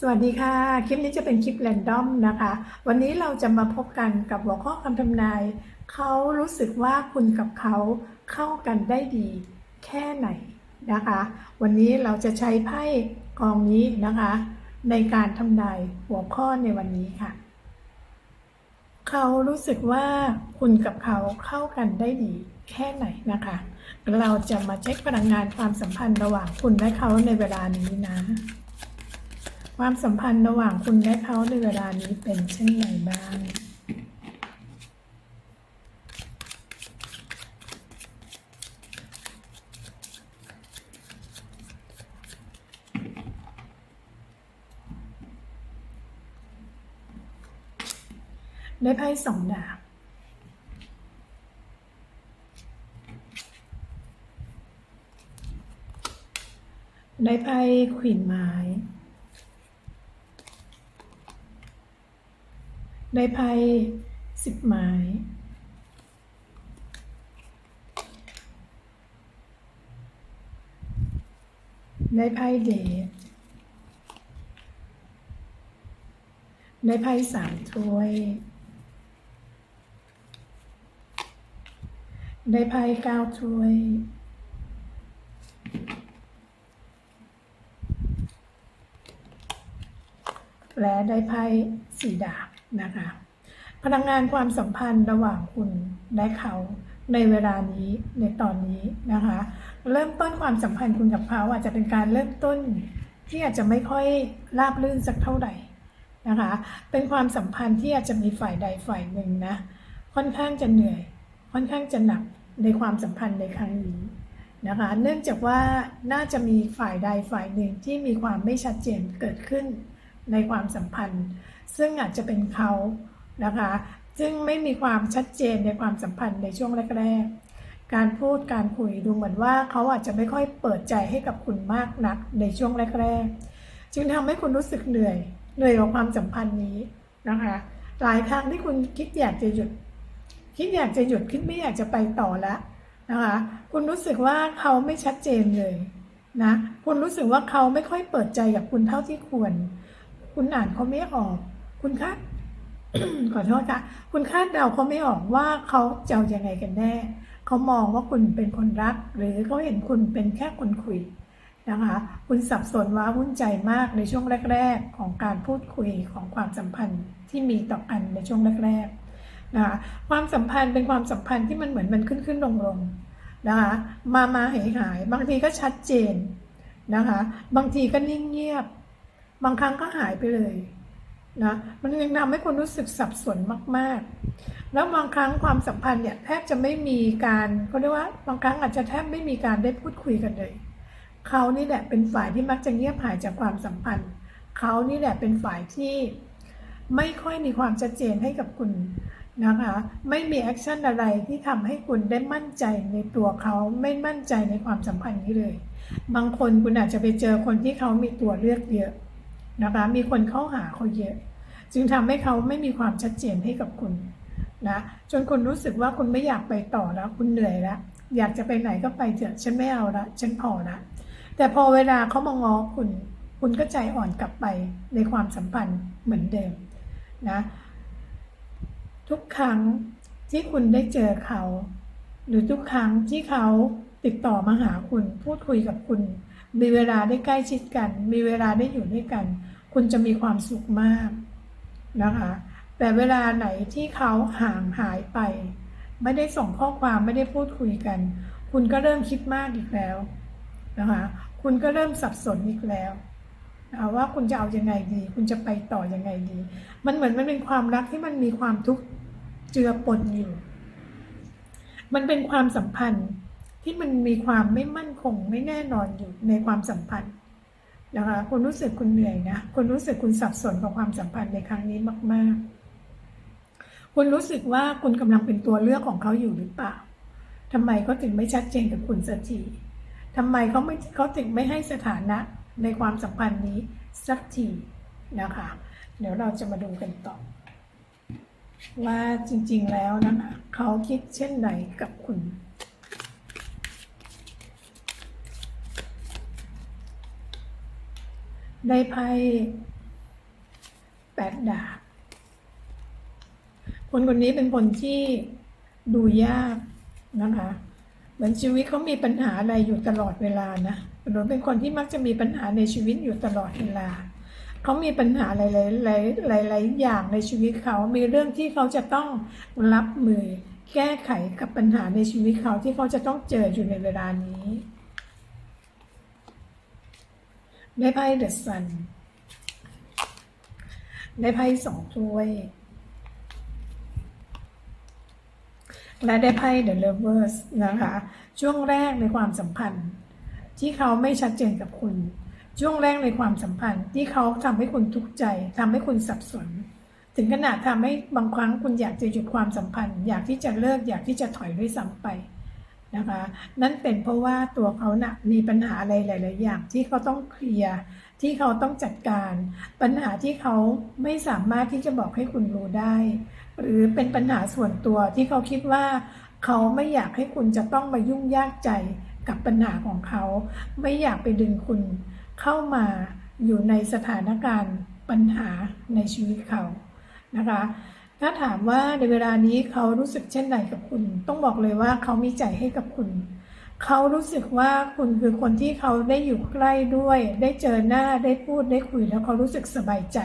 สวัสดีค่ะ คลิปนี้จะเป็นคลิปแรนดอมนะคะ วันนี้เราจะมาพบกันกับหัวข้อคำทำนาย เขารู้สึกว่าคุณกับเขาเข้ากันได้ดีแค่ไหนนะคะ วันนี้เราจะใช้ไพ่กองนี้นะคะ ในการทำนายหัวข้อในวันนี้ค่ะ เขารู้สึกว่าคุณกับเขาเข้ากันได้ดีแค่ไหนนะคะ เราจะมาเช็คพลังงานความสัมพันธ์ระหว่างคุณและเขาในเวลานี้นะ ความสัมพันธ์ระหว่างคุณและเขาในเวลานี้เป็นเช่นไรบ้างได้ไพ่สองดาบ ได้ไพ่ขวินไม้ ได้ไพ่สิบไม้ได้ไพ่เดทได้ไพ่สามถ้วย ได้ไพ่เก้าถ้วย และได้ไพ่สีดาบ นะคะ พลังงานความสัมพันธ์ระหว่างคุณและเขาในเวลานี้ในตอนนี้นะคะ เริ่มต้นความสัมพันธ์คุณกับเขาอาจจะเป็นการเริ่มต้นที่อาจจะไม่ค่อยราบรื่นสักเท่าไหร่นะคะ เป็นความสัมพันธ์ที่อาจจะมีฝ่ายใดฝ่ายหนึ่งนะ ค่อนข้างจะเหนื่อย ค่อนข้างจะหนักในความสัมพันธ์ในครั้งนี้นะคะ เนื่องจากว่าน่าจะมีฝ่ายใดฝ่ายหนึ่งที่มีความไม่ชัดเจนเกิดขึ้นในความสัมพันธ์ ซึ่งอาจจะเป็นเขานะคะซึ่งไม่มีความชัดเจนในความสัมพันธ์ในช่วงแรกๆ การพูดการคุยดูเหมือนว่าเขาอาจจะไม่ค่อยเปิดใจให้กับคุณมากนักในช่วงแรกๆ จึงทำให้คุณรู้สึกเหนื่อยเหนื่อยกับความสัมพันธ์นี้นะคะ หลายครั้งที่คุณคิดอยากจะหยุด คิดอยากจะหยุดคิดไม่อยากจะไปต่อแล้วนะคะ คุณรู้สึกว่าเขาไม่ชัดเจนเลยนะ คุณรู้สึกว่าเขาไม่ค่อยเปิดใจกับคุณเท่าที่ควร คุณอ่านเขาไม่ออก คุณคาดขอโทษค่ะ คุณคาดเดาเขาไม่ออกว่าเขาจะเอายังไงกันแน่ เขามองว่าคุณเป็นคนรัก หรือเขาเห็นคุณเป็นแค่คนคุยนะคะ คุณสับสนว้าวุ่นใจมากในช่วงแรก ๆ ของการพูดคุยของความสัมพันธ์ที่มีต่อกันในช่วงแรกๆนะคะความสัมพันธ์เป็นความสัมพันธ์ที่มันเหมือนมันขึ้นขึ้นลงลงๆนะคะ มามาหายหายๆบางทีก็ชัดเจนนะคะ บางทีก็นิ่งเงียบ บางครั้งก็หายไปเลย นะมันยังทำให้คนรู้สึกสับสนมาก ๆ แล้วบางครั้งความสัมพันธ์เนี่ยแทบจะไม่มีการเขาเรียกว่าบางครั้งอาจจะแทบไม่มีการได้พูดคุยกันเลยเขานี่แหละเป็นฝ่ายที่มักจะเงียบหายจากความสัมพันธ์เขานี่แหละเป็นฝ่ายที่ไม่ค่อยมีความชัดเจนให้กับคุณนะคะไม่มีแอคชั่นอะไรที่ทำให้คุณได้มั่นใจในตัวเขาไม่มั่นใจในความสัมพันธ์นี้เลย บางคนคุณอาจจะไปเจอคนที่เขามีตัวเลือกเยอะนะคะมีคนเข้าหาเขาเยอะ จึงทำให้เขาไม่มีความชัดเจนให้กับคุณนะจนคุณรู้สึกว่าคุณไม่อยากไปต่อแล้วคุณเหนื่อยแล้วอยากจะไปไหนก็ไปเถอะฉันไม่เอาละฉันพอละแต่พอเวลาเขามางอคุณ คุณก็ใจอ่อนกลับไปในความสัมพันธ์เหมือนเดิมนะทุกครั้งที่คุณได้เจอเขา หรือทุกครั้งที่เขาติดต่อมาหาคุณ พูดคุยกับคุณ มีเวลาได้ใกล้ชิดกัน มีเวลาได้อยู่ด้วยกัน คุณจะมีความสุขมาก นะคะ แต่เวลาไหนที่เขาห่างหายไป ไม่ได้ส่งข้อความไม่ได้พูดคุยกัน คุณก็เริ่มคิดมากอีกแล้วนะคะคุณก็เริ่มสับสนอีกแล้วนะะว่าคุณจะเอาอยังไงดี คุณจะไปต่อยังไงดี มันเหมือนมันเป็นความรักที่มันมีความทุกข์เจือปนอยู่ มันเป็นความสัมพันธ์ที่มันมีความไม่มั่นคงไม่แน่นอนอยู่ในความสัมพันธ์ นะคะคุณรู้สึกคุณเหนื่อยนะคุณรู้สึกคุณสับสนกับความสัมพันธ์ในครั้งนี้มาก ๆ คุณรู้สึกว่าคุณกำลังเป็นตัวเลือกของเขาอยู่หรือเปล่าทำไมเขาถึงไม่ชัดเจนกับคุณสักทีทำไมเขาไม่เขาถึงไม่ให้สถานะในความสัมพันธ์นี้สักทีนะคะ เดี๋ยวเราจะมาดูกันต่อ ว่าจริง ๆแล้วนะคะเขาคิดเช่นไรกับคุณ ได้ไพ่แปดดาบคนคนนี้เป็นคนที่ดูยากนะคะเหมือนชีวิตเขามีปัญหาอะไรอยู่ตลอดเวลานะหรือเป็นคนที่มักจะมีปัญหาในชีวิตอยู่ตลอดเวลา เขามีปัญหาหลายๆหลายๆหลายๆอย่างในชีวิตเขา มีเรื่องที่เขาจะต้องรับมือ แก้ไขกับปัญหาในชีวิตเขาที่เขาจะต้องเจออยู่ในเวลานี้ ได้ไพ่เดอะซัน ได้ไพ่สองถ้วย และได้ไพ่ The Lovers นะคะ ช่วงแรกในความสัมพันธ์ ที่เขาไม่ชัดเจนกับคุณ ช่วงแรกในความสัมพันธ์ ที่เขาทำให้คุณทุกข์ใจทำให้คุณสับสน ถึงขนาดทำให้บางครั้งคุณอยากจะหยุดความสัมพันธ์ อยากที่จะเลิก อยากที่จะถอยด้วยซ้ำไป นะคะนั่นเป็นเพราะว่าตัวเขานะ่ะมีปัญหาอะไรหลาย ๆ อย่างที่เขาต้องเคลียร์ที่เขาต้องจัดการ ปัญหาที่เขาไม่สามารถที่จะบอกให้คุณรู้ได้ หรือเป็นปัญหาส่วนตัวที่เขาคิดว่า เขาไม่อยากให้คุณจะต้องมายุ่งยากใจกับปัญหาของเขา ไม่อยากไปดึงคุณเข้ามาอยู่ในสถานการณ์ปัญหาในชีวิตเขานะคะ ถ้าถามว่าในเวลานี้เขารู้สึกเช่นไรกับคุณ ต้องบอกเลยว่าเขามีใจให้กับคุณ เขารู้สึกว่าคุณคือคนที่เขาได้อยู่ใกล้ด้วย ได้เจอหน้าได้พูดได้คุยแล้วเขารู้สึกสบายใจ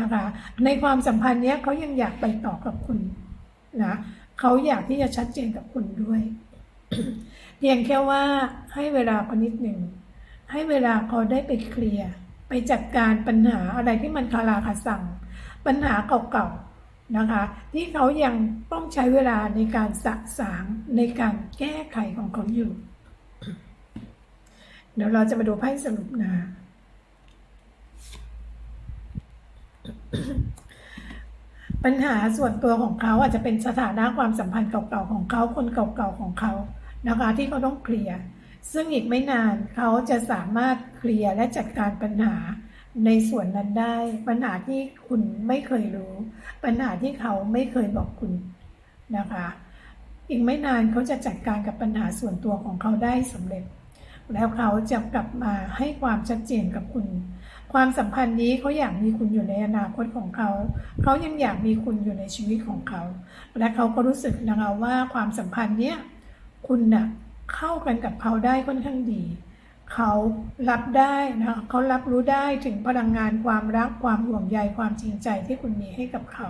นะคะ ในความสัมพันธ์เนี้ยเขายังอยากไปต่อกับคุณนะเขาอยากที่จะชัดเจนกับคุณด้วย เพียงแค่ว่าให้เวลาเขานิดหนึ่งให้เวลาเขาได้ไปเคลียร์ไปจัดการปัญหาอะไรที่มันคาราคาสั่ง ปัญหาเก่าๆ นะคะที่เขายังต้องใช้เวลาในการสะสางในการแก้ไขของเขาอยู่ เดี๋ยวเราจะมาดูไพ่สรุปนะ ปัญหาส่วนตัวของเขาอาจจะเป็นสถานะความสัมพันธ์เก่าๆของเขาคนเก่าๆของเขานะคะที่เขาต้องเคลียร์ซึ่งอีกไม่นานเขาจะสามารถเคลียร์และจัดการปัญหา ในส่วนนั้นได้ ปัญหาที่คุณไม่เคยรู้ ปัญหาที่เขาไม่เคยบอกคุณนะคะ อีกไม่นานเขาจะจัดการกับปัญหาส่วนตัวของเขาได้สำเร็จ แล้วเขาจะกลับมาให้ความชัดเจนกับคุณ ความสัมพันธ์นี้เขาอยากมีคุณอยู่ในอนาคตของเขา เขายังอยากมีคุณอยู่ในชีวิตของเขา และเขาก็รู้สึกนะคะว่าความสัมพันธ์เนี้ยคุณน่ะเข้ากันกับเขาได้ค่อนข้างดี เขารับได้นะเขารับรู้ได้ถึงพลังงานความรักความห่วงใยความจริงใจที่คุณมีให้กับเขา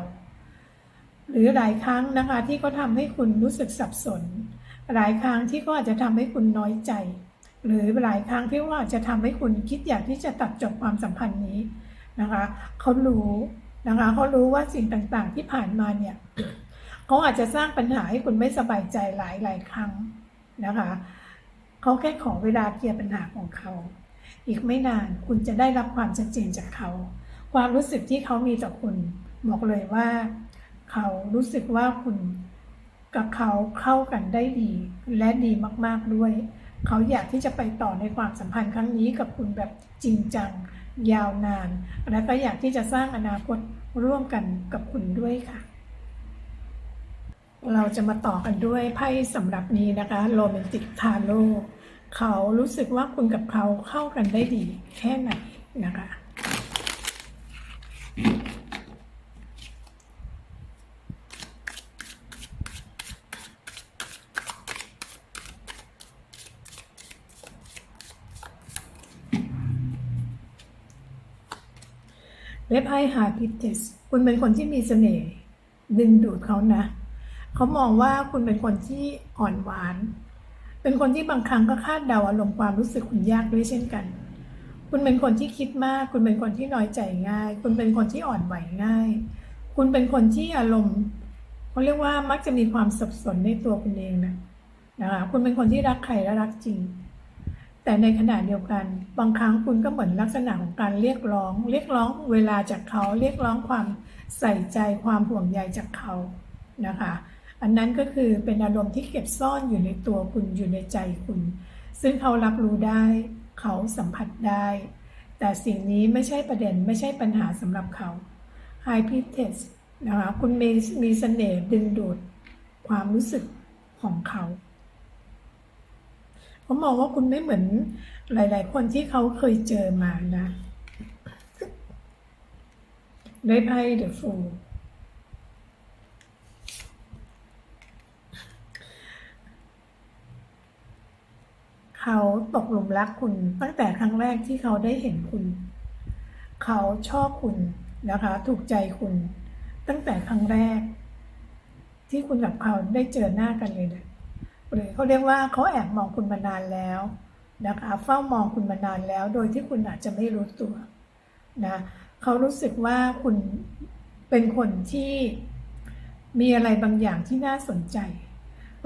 หรือหลายครั้งนะคะที่เขาทำให้คุณรู้สึกสับสน หลายครั้งที่ก็อาจจะทำให้คุณน้อยใจ หรือหลายครั้งที่ว่าจะทำให้คุณคิดอยากที่จะตัดจบความสัมพันธ์นี้นะคะเขารู้นะคะเขารู้ว่าสิ่งต่างๆที่ผ่านมาเนี่ยเขาอาจจะสร้างปัญหาให้คุณไม่สบายใจหลายหลายครั้งนะคะ เขาแค่ขอเวลาเคลียร์ปัญหาของเขา อีกไม่นานคุณจะได้รับความชัดเจนจากเขา ความรู้สึกที่เขามีต่อคุณบอกเลยว่า เขารู้สึกว่าคุณกับเขาเข้ากันได้ดี และดีมากๆด้วย เขาอยากที่จะไปต่อในความสัมพันธ์ครั้งนี้กับคุณแบบจริงจัง ยาวนาน และก็อยากที่จะสร้างอนาคตร่วมกันกับคุณด้วยค่ะ เราจะมาต่อกันด้วยไพ่สำหรับนี้นะคะโรแมนติกทาโร่เขารู้สึกว่าคุณกับเขาเข้ากันได้ดีแค่ไหนนะคะเว็บไพ่หาพิเทสคุณเป็นคนที่มีเสน่ห์ดึงดูดเขานะ เขามองว่าคุณเป็นคนที่อ่อนหวาน เป็นคนที่บางครั้งก็คาดเดาอารมณ์ความรู้สึกคุณยากด้วยเช่นกัน คุณเป็นคนที่คิดมาก คุณเป็นคนที่น้อยใจง่าย คุณเป็นคนที่อ่อนไหวง่าย คุณเป็นคนที่อารมณ์เขาเรียกว่ามักจะมีความสับสนในตัวคุณเองนะนะคะคุณเป็นคนที่รักใครและรักจริง แต่ในขณะเดียวกัน บางครั้งคุณก็เหมือนลักษณะของการเรียกร้อง เรียกร้องเวลาจากเขา เรียกร้องความใส่ใจความห่วงใยจากเขานะคะ อันนั้นก็คือเป็นอารมณ์ที่เก็บซ่อนอยู่ในตัวคุณอยู่ในใจคุณ ซึ่งเขารับรู้ได้ เขาสัมผัสได้ แต่สิ่งนี้ไม่ใช่ประเด็นไม่ใช่ปัญหาสำหรับเขา High p i t e s นะคะคุณมีมีเสน่ห์ดึงดูดความรู้สึกของเขาเขามองว่าคุณไม่เหมือนหลาย ๆ คนที่เขาเคยเจอมานะได้ไพ่เดอะฟู เขาตกหลุมรักคุณ ตั้งแต่ครั้งแรกที่เขาได้เห็นคุณ เขาชอบคุณนะคะ ถูกใจคุณ ตั้งแต่ครั้งแรก ที่คุณกับเขาได้เจอหน้ากันเลยนะหรือเขาเรียกว่าเขาแอบมองคุณมานานแล้วนะคะเฝ้ามองคุณมานานแล้ว โดยที่คุณอาจจะไม่รู้ตัวนะเขารู้สึกว่าคุณเป็นคนที่มีอะไรบางอย่างที่น่าสนใจ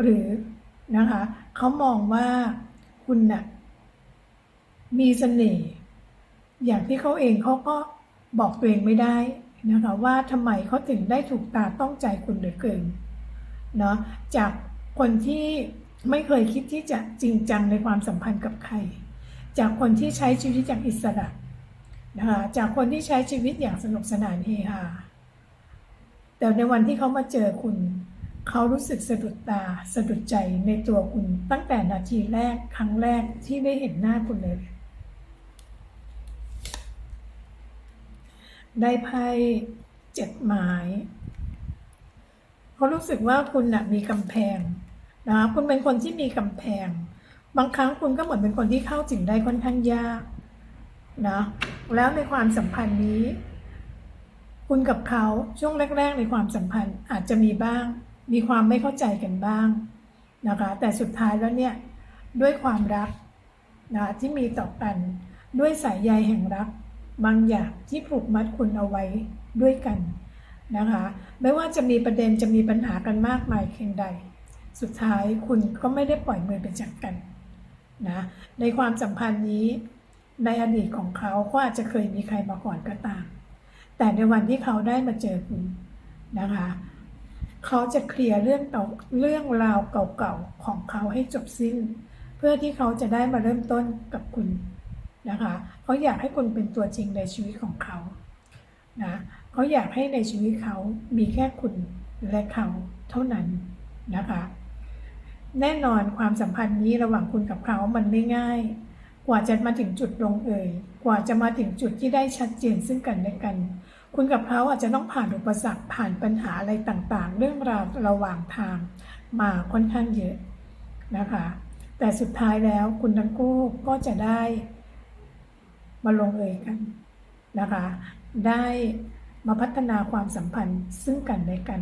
หรือนะคะเขามองว่า คุณนะ่ะมีเสน่ห์อย่างที่เขาเองเขาก็บอกตัวเองไม่ได้นะคะว่าทำไมเขาถึงได้ถูกตาต้องใจคุณเหลือเกินเนาะจากคนที่ไม่เคยคิดที่จะจริงจังในความสัมพันธ์กับใคร จากคนที่ใช้ชีวิตอย่างอิสระนะคะจากคนที่ใช้ชีวิตอย่างสนุกสนานเฮฮาแต่ในวันที่เขามาเจอคุณ เขารู้สึกสะดุดตาสะดุดใจในตัวคุณตั้งแต่นาทีแรกครั้งแรกที่ได้เห็นหน้าคุณเลย ได้ไพ่เจ็ดไม้เขารู้สึกว่าคุณนะมีกำแพงนะคุณเป็นคนที่มีกำแพง บางครั้งคุณก็เหมือนเป็นคนที่เข้าถึงได้ค่อนข้างยากนะแล้วในความสัมพันธ์นี้ คุณกับเขาช่วงแรก ๆ ในความสัมพันธ์อาจจะมีบ้าง มีความไม่เข้าใจกันบ้างนะคะแต่สุดท้ายแล้วเนี่ยด้วยความรักนะที่มีต่อกันด้วยสายใยแห่งรัก บางอย่างที่ผูกมัดคุณเอาไว้ด้วยกันนะคะไม่ว่าจะมีประเด็นจะมีปัญหากันมากมายเพียงใด สุดท้ายคุณก็ไม่ได้ปล่อยมือไปจากกันนะในความสัมพันธ์นี้ในอดีตของเขาเขาอาจจะเคยมีใครมาก่อนก็ตาม แต่ในวันที่เขาได้มาเจอคุณนะคะ เขาจะเคลียร์เรื่องเก่าเรื่องราวเก่าๆของเขาให้จบสิ้น เพื่อที่เขาจะได้มาเริ่มต้นกับคุณนะคะเขาอยากให้คุณเป็นตัวจริงในชีวิตของเขานะเขาอยากให้ในชีวิตเขามีแค่คุณและเขาเท่านั้นนะคะ แน่นอนความสัมพันธ์นี้ระหว่างคุณกับเขามันไม่ง่าย กว่าจะมาถึงจุดลงเอย กว่าจะมาถึงจุดที่ได้ชัดเจนซึ่งกันและกัน คุณกับเขาอาจจะต้องผ่านอุปสรรคผ่านปัญหาอะไรต่างๆ เรื่องราวระหว่างทางมาค่อนข้างเยอะนะคะ แต่สุดท้ายแล้วคุณทั้งคู่ก็จะได้มาลงเอยกันนะคะ ได้มาพัฒนาความสัมพันธ์ซึ่งกันและกัน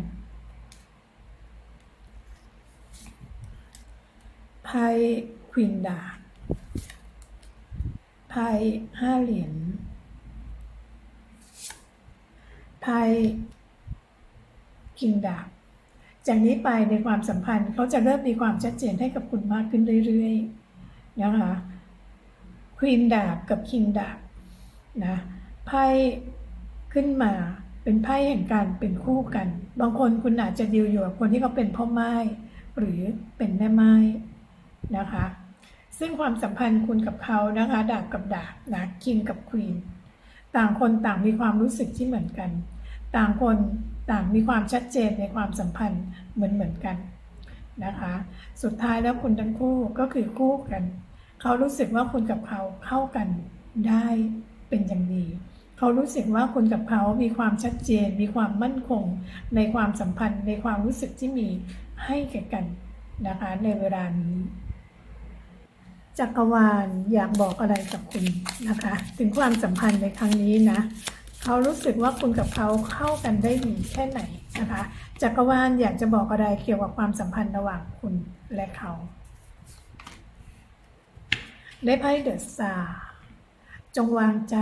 ไพ่ควินดาไพ่ห้าเหรียญไพ่ คิงดาบจากนี้ไปในความสัมพันธ์เขาจะเริ่มมีความชัดเจนให้กับคุณมากขึ้นเรื่อยๆนะคะควีนดาบกับคิงดาบนะไพ่ขึ้นมาเป็นไพ่แห่งการเป็นคู่กัน บางคนคุณอาจจะดีลอยู่กับคนที่เขาเป็นพ่อไม้หรือเป็นแม่ไม้นะคะ ซึ่งความสัมพันธ์คุณกับเขานะคะดาบกับดาบนะคิงกับควีนต่างคนต่างมีความรู้สึกที่เหมือนกัน ต่างคนต่างมีความชัดเจนในความสัมพันธ์เหมือนเหมือนกันนะคะ สุดท้ายแล้วคุณทั้งคู่ก็คือคู่กัน เขารู้สึกว่าคุณกับเขาเข้ากันได้เป็นอย่างดี เขารู้สึกว่าคุณกับเขามีความชัดเจน มีความมั่นคง ในความสัมพันธ์ในความรู้สึกที่มีให้แก่กันนะคะในเวลานี้จักรวาลอยากบอกอะไรกับคุณนะคะ ถึงความสัมพันธ์ในครั้งนี้นะ เขารู้สึกว่าคุณกับเขาเข้ากันได้ดีแค่ไหนนะคะจักรวาลอยากจะบอกอะไรเกี่ยวกับความสัมพันธ์ระหว่างคุณและเขา ได้ไพ่เดอะซาจงวางใจ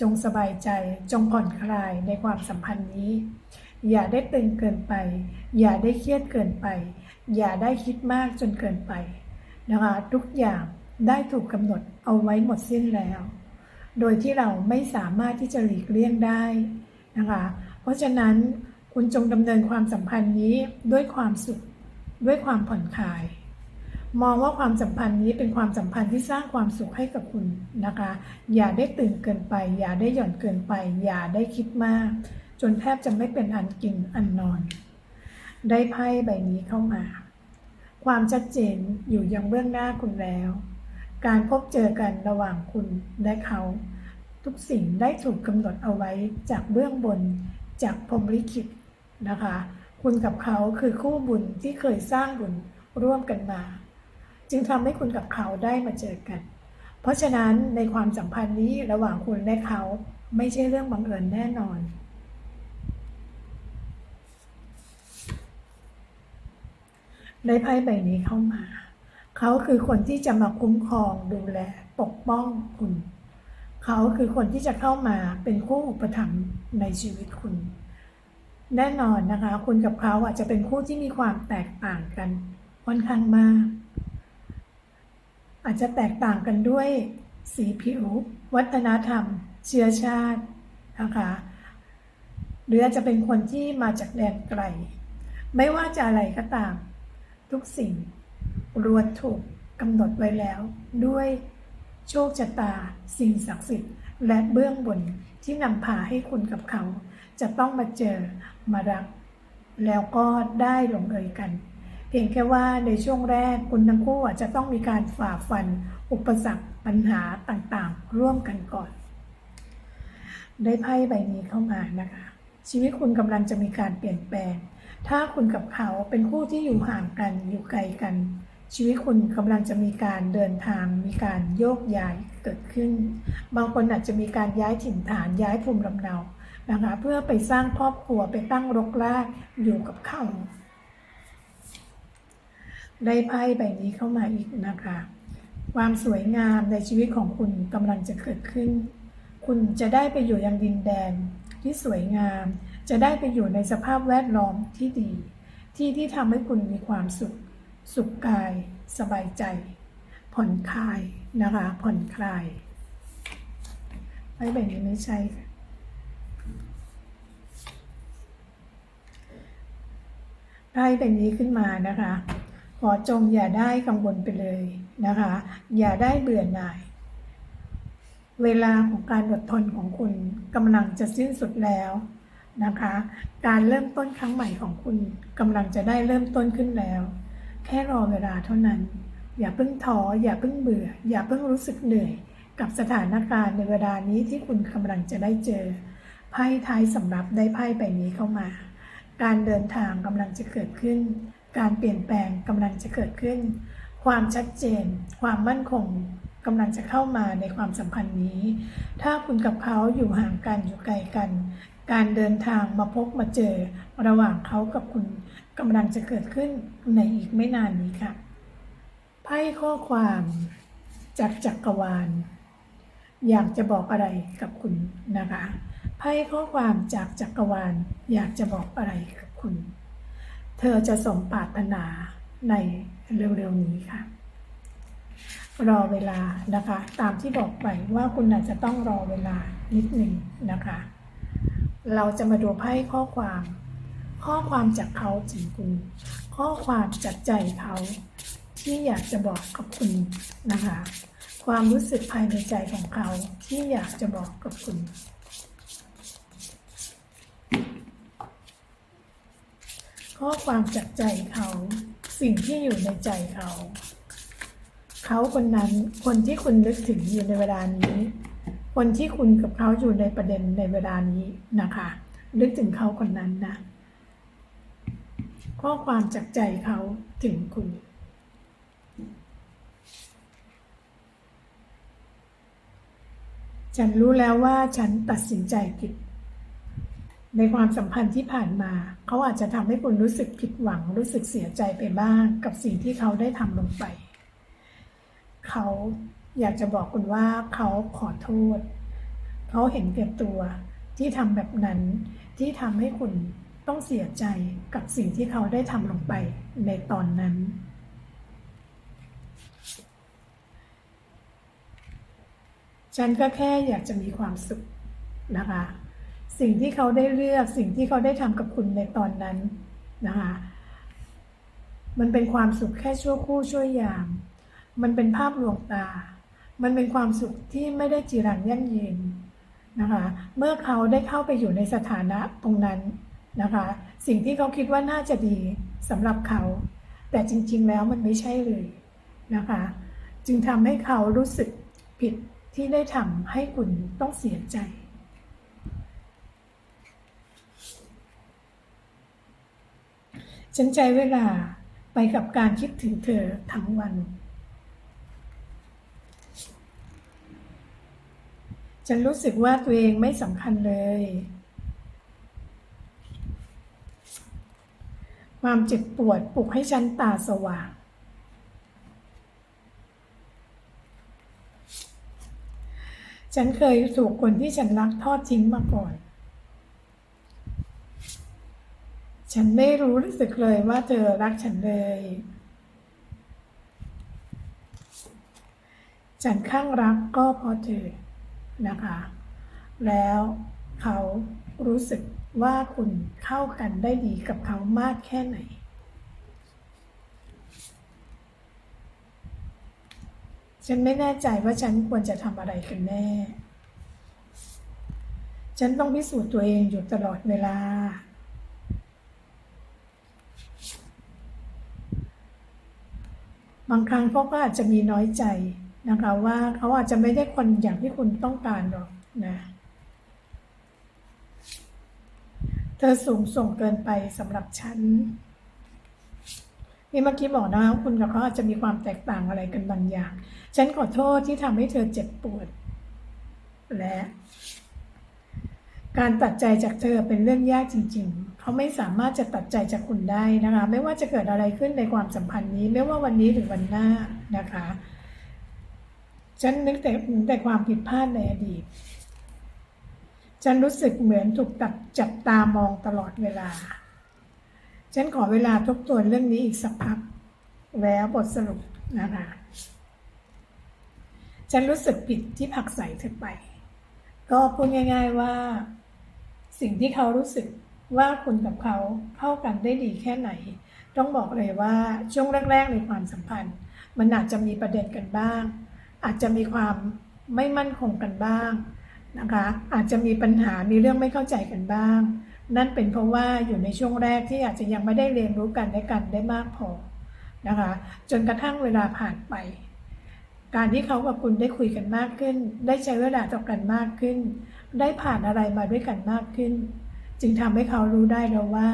จงสบายใจ จงผ่อนคลายในความสัมพันธ์นี้ อย่าได้ตึงเกินไป อย่าได้เครียดเกินไป อย่าได้คิดมากจนเกินไปนะคะทุกอย่างได้ถูกกำหนดเอาไว้หมดสิ้นแล้ว โดยที่เราไม่สามารถที่จะหลีกเลี่ยงได้นะคะ เพราะฉะนั้นคุณจงดำเนินความสัมพันธ์นี้ด้วยความสุขด้วยความผ่อนคลาย มองว่าความสัมพันธ์นี้เป็นความสัมพันธ์ที่สร้างความสุขให้กับคุณนะคะ อย่าได้ตื่นเกินไป อย่าได้หย่อนเกินไป อย่าได้คิดมาก จนแทบจะไม่เป็นอันกินอันนอน ได้ไพ่ใบนี้เข้ามา ความชัดเจนอยู่ยังเบื้องหน้าคุณแล้ว การพบเจอกันระหว่างคุณและเขา ทุกสิ่งได้ถูกกำหนดเอาไว้จากเบื้องบนจากพรหมลิขิตนะคะ คุณกับเขาคือคู่บุญที่เคยสร้างบุญร่วมกันมา จึงทำให้คุณกับเขาได้มาเจอกัน เพราะฉะนั้นในความสัมพันธ์นี้ระหว่างคุณและเขาไม่ใช่เรื่องบังเอิญแน่นอนได้ไพ่ใบนี้เข้ามา เขาคือคนที่จะมาคุ้มครองดูแลปกป้องคุณ เขาคือคนที่จะเข้ามาเป็นคู่อุปถัมภ์ในชีวิตคุณ แน่นอนนะคะ คุณกับเขาอาจจะเป็นคู่ที่มีความแตกต่างกันค่อนข้างมาก อาจจะแตกต่างกันด้วยสีผิว วัฒนธรรม เชื้อชาตินะคะหรืออาจจะเป็นคนที่มาจากแดนไกล ไม่ว่าจะอะไรก็ตาม ทุกสิ่ง รวนถูกกำหนดไว้แล้ว ด้วยโชคชะตา สิ่งศักดิ์สิทธิ์ และเบื้องบนที่นำพาให้คุณกับเขา จะต้องมาเจอมารัก แล้วก็ได้หลงเอยกัน เพียงแค่ว่าในช่วงแรกคุณทั้งคู่อาจจะต้องมีการฝ่าฟัน อุปสรรคปัญหาต่างๆ ร่วมกันก่อน ได้ไพ่ใบนี้เข้ามานะคะ ชีวิตคุณกำลังจะมีการเปลี่ยนแปลง ถ้าคุณกับเขาเป็นคู่ที่อยู่ห่างกันอยู่ไกลกัน ชีวิตคุณกำลังจะมีการเดินทาง มีการโยกย้ายเกิดขึ้น บางคนอาจจะมีการย้ายถิ่นฐานย้ายภูมิลำเนานะคะเพื่อไปสร้างครอบครัวไปตั้งรกรากอยู่กับเขา ได้ไพ่ใบนี้เข้ามาอีกนะคะ ความสวยงามในชีวิตของคุณกำลังจะเกิดขึ้น คุณจะได้ไปอยู่ยังดินแดนที่สวยงาม จะได้ไปอยู่ในสภาพแวดล้อมที่ดี ที่ที่ทำให้คุณมีความสุข สุขกายสบายใจ ผ่อนคลายนะคะผ่อนคลายไพ่ใบนี้ไม่ใช่ค่ะไพ่ใบนี้ขึ้นมานะคะ ขอจงอย่าได้กังวลไปเลยนะคะ อย่าได้เบื่อหน่าย เวลาของการอดทนของคุณกำลังจะสิ้นสุดแล้วนะคะ การเริ่มต้นครั้งใหม่ของคุณกำลังจะได้เริ่มต้นขึ้นแล้ว แค่รอเวลาเท่านั้น อย่าเพิ่งท้ออย่าเพิ่งเบื่อ อย่าเพิ่งรู้สึกเหนื่อย กับสถานการณ์ในเวลานี้ที่คุณกำลังจะได้เจอ ไพ่ท้ายสำหรับได้ไพ่ใบนี้เข้ามา การเดินทางกำลังจะเกิดขึ้น การเปลี่ยนแปลงกำลังจะเกิดขึ้น ความชัดเจน ความมั่นคงกำลังจะเข้ามาในความสัมพันธ์นี้ ถ้าคุณกับเขาอยู่ห่างกันอยู่ไกลกัน การเดินทางมาพบมาเจอระหว่างเขากับคุณ กำลังจะเกิดขึ้นในอีกไม่นานนี้ค่ะ ไพ่ข้อความจากจักรวาล อยากจะบอกอะไรกับคุณนะคะ ไพ่ข้อความจากจักรวาล อยากจะบอกอะไรกับคุณ เธอจะสมปรารถนาในเร็วๆนี้ค่ะ รอเวลานะคะ ตามที่บอกไปว่าคุณอาจจะต้องรอเวลานิดหนึ่งนะคะ เราจะมาดูไพ่ข้อความ ข้อความจากเขาถึงคุณ ข้อความจากใจเขาที่อยากจะบอกกับคุณนะคะ ความรู้สึกภายในใจของเขาที่อยากจะบอกกับคุณข้อความจากใจเขา สิ่งที่อยู่ในใจเขา เขาคนนั้นคนที่คุณนึกถึงอยู่ในเวลานี้ คนที่คุณกับเขาอยู่ในประเด็นในเวลานี้นะคะ นึกถึงเขาคนนั้นนะ ข้อความจากใจเขาถึงคุณ ฉันรู้แล้วว่าฉันตัดสินใจผิด ในความสัมพันธ์ที่ผ่านมา เขาอาจจะทำให้คุณรู้สึกผิดหวัง รู้สึกเสียใจไปบ้าง กับสิ่งที่เขาได้ทำลงไป เขาอยากจะบอกคุณว่าเขาขอโทษ เขาเห็นแก่ตัวที่ทำแบบนั้นที่ทำให้คุณ ต้องเสียใจกับสิ่งที่เขาได้ทำลงไปในตอนนั้น ฉันก็แค่อยากจะมีความสุขนะคะ สิ่งที่เขาได้เลือกสิ่งที่เขาได้ทำกับคุณในตอนนั้นนะคะ มันเป็นความสุขแค่ชั่วครู่ชั่วยาม มันเป็นภาพลวงตา มันเป็นความสุขที่ไม่ได้จีรังยั่งยืนนะคะ เมื่อเขาได้เข้าไปอยู่ในสถานะตรงนั้น นะคะ สิ่งที่เขาคิดว่าน่าจะดีสำหรับเขา แต่จริง ๆ แล้วมันไม่ใช่เลยนะคะ จึงทำให้เขารู้สึกผิดที่ได้ทำให้คุณต้องเสียใจ ฉันใช้เวลาไปกับการคิดถึงเธอทั้งวัน ฉันรู้สึกว่าตัวเองไม่สำคัญเลย ความเจ็บปวดปลุกให้ฉันตาสว่าง ฉันเคยถูกคนที่ฉันรักทอดทิ้งมาก่อน ฉันไม่รู้รู้สึกเลยว่าเธอรักฉันเลย ฉันข้างรักก็เพราะเธอนะคะ แล้วเขา รู้สึกว่าคุณเข้ากันได้ดีกับเขามากแค่ไหน ฉันไม่แน่ใจว่าฉันควรจะทำอะไรกันแน่ ฉันต้องพิสูจน์ตัวเองอยู่ตลอดเวลา บางครั้งเขาก็อาจจะมีน้อยใจนะคะว่าเขาอาจจะไม่ได้คนอย่างที่คุณต้องการหรอกนะ เธอสูงส่งเกินไปสำหรับฉัน นี่เมื่อกี้บอกนะคุณกับเขาอาจจะมีความแตกต่างอะไรกันบางอย่าง ฉันขอโทษที่ทำให้เธอเจ็บปวด และ การตัดใจจากเธอเป็นเรื่องยากจริง ๆ เขาไม่สามารถจะตัดใจจากคุณได้นะคะ ไม่ว่าจะเกิดอะไรขึ้นในความสัมพันธ์นี้ ไม่ว่าวันนี้หรือวันหน้านะคะ ฉันนึกแต่แต่ความผิดพลาดในอดีต ฉันรู้สึกเหมือนถูกตัดจับตามองตลอดเวลา ฉันขอเวลาทบทวนเรื่องนี้อีกสักพัก แล้วบทสรุปนะคะฉันรู้สึกผิดที่ผักใส่เธอไป ก็พูดง่าย ๆว่า สิ่งที่เขารู้สึกว่าคุณกับเขาเข้ากันได้ดีแค่ไหน ต้องบอกเลยว่าช่วงแรกๆในความสัมพันธ์ มันอาจจะมีประเด็นกันบ้าง อาจจะมีความไม่มั่นคงกันบ้าง นะคะ อาจจะมีปัญหา มีเรื่องไม่เข้าใจกันบ้าง นั่นเป็นเพราะว่าอยู่ในช่วงแรกที่อาจจะยังไม่ได้เรียนรู้กันและกันได้มากพอนะคะ จนกระทั่งเวลาผ่านไป การที่เขากับคุณได้คุยกันมากขึ้น ได้ใช้เวลาต่อกันมากขึ้น ได้ผ่านอะไรมาด้วยกันมากขึ้น จึงทำให้เขารู้ได้แล้วว่า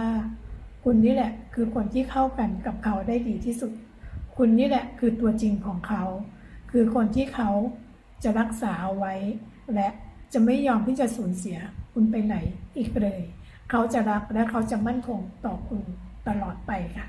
คุณนี่แหละคือคนที่เข้ากันกับเขาได้ดีที่สุด คุณนี่แหละคือตัวจริงของเขา คือคนที่เขาจะรักษาเอาไว้และ จะไม่ยอมที่จะสูญเสียคุณไปไหนอีกเลย เขาจะรักและเขาจะมั่นคงต่อคุณตลอดไปค่ะ